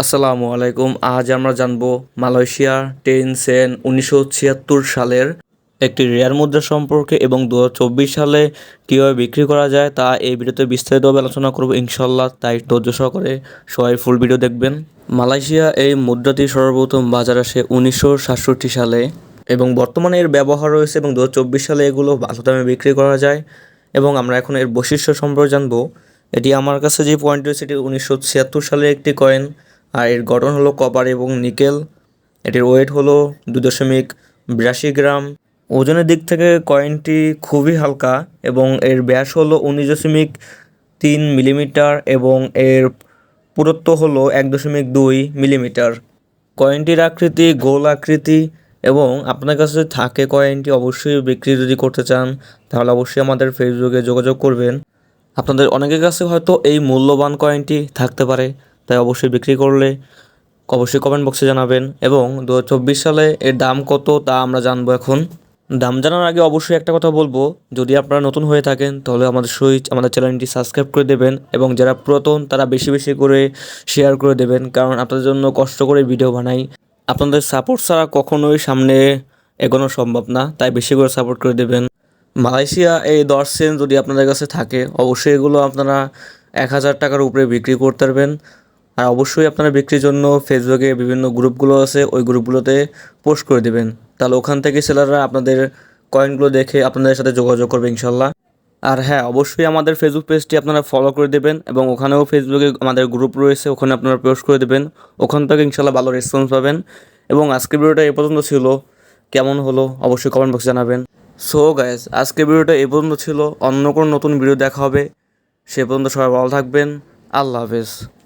আসসালামু আলাইকুম। আজ আমরা জানব মালয়েশিয়ার টেন সেন উনিশশো ছিয়াত্তর সালের একটি রেয়ার মুদ্রা সম্পর্কে এবং দু হাজার চব্বিশ সালে কীভাবে বিক্রি করা যায় তা এই ভিডিওতে বিস্তারিতভাবে আলোচনা করব ইনশাল্লাহ তাই ধৈর্য সহকারে সবাই ফুল ভিডিও দেখবেন। মালয়েশিয়া এই মুদ্রাটি সর্বপ্রথম বাজারে আসে উনিশশো সাতষট্টি সালে এবং বর্তমানে এর ব্যবহার রয়েছে এবং দু হাজার চব্বিশ সালে এগুলো ভালো দামে বিক্রি করা যায় এবং আমরা এখন এর বৈশিষ্ট্য সম্পর্কে জানব। এটি আমার কাছে যে পয়েন্ট রয়েছে, এটি উনিশশো ছিয়াত্তর সালের একটি কয়েন আর এর গঠন হলো কপার এবং নিকেল। এটির ওয়েট হলো দু দশমিক বিরাশি গ্রাম। ওজনের দিক থেকে কয়েনটি খুবই হালকা এবং এর ব্যাস হলো উনিশ দশমিক তিন মিলিমিটার এবং এর পুরত্ব হলো এক দশমিক দুই মিলিমিটার। কয়েনটির আকৃতি গোল আকৃতি এবং আপনার কাছে থাকে কয়েনটি অবশ্যই বিক্রি যদি করতে চান, তাহলে অবশ্যই আমাদের ফেসবুকে যোগাযোগ করবেন। আপনাদের অনেকের কাছে হয়তো এই মূল্যবান কয়েনটি থাকতে পারে। তাই অবশ্যই বিক্রি করলে অবশ্যই কমেন্ট বক্সে জানাবেন। এবং দু হাজার চব্বিশ সালে এর দাম কত তা আমরা জানব এখন। দাম জানার আগে অবশ্যই একটা কথা বলব, যদি আপনারা নতুন হয়ে থাকেন তাহলে আমাদের সহিত আমাদের চ্যানেলটি সাবস্ক্রাইব করে দেবেন এবং যারা পুরাতন তারা বেশি বেশি করে শেয়ার করে দেবেন, কারণ আপনাদের জন্য কষ্ট করে ভিডিও বানাই। আপনাদের সাপোর্ট ছাড়া কখনোই সামনে এগোনো সম্ভব না, তাই বেশি করে সাপোর্ট করে দেবেন। মালয়েশিয়া এই দশ সেন্ট যদি আপনাদের কাছে থাকে, অবশ্যই এগুলো আপনারা এক হাজার টাকার উপরে বিক্রি করতে পারবেন। আর অবশ্যই আপনারা বিক্রির জন্য ফেসবুকে বিভিন্ন গ্রুপগুলো আছে, ওই গ্রুপগুলোতে পোস্ট করে দেবেন। তাহলে ওখান থেকে সেলাররা আপনাদের কয়েনগুলো দেখে আপনাদের সাথে যোগাযোগ করবে ইনশাল্লাহ। আর হ্যাঁ অবশ্যই আমাদের ফেসবুক পেজটি আপনারা ফলো করে দেবেন এবং ওখানেও ফেসবুকে আমাদের গ্রুপ রয়েছে, ওখানে আপনারা পোস্ট করে দেবেন। ওখান থেকে ইনশাল্লাহ ভালো রেসপন্স পাবেন। এবং আজকের ভিডিওটা এ পর্যন্ত ছিল। কেমন হলো অবশ্যই কমেন্ট বক্সে জানাবেন। সো গাইজ আজকের ভিডিওটা এ পর্যন্ত ছিল। অন্য কোনো নতুন ভিডিও দেখা হবে। সে পর্যন্ত সবাই ভালো থাকবেন। আল্লাহ হাফেজ।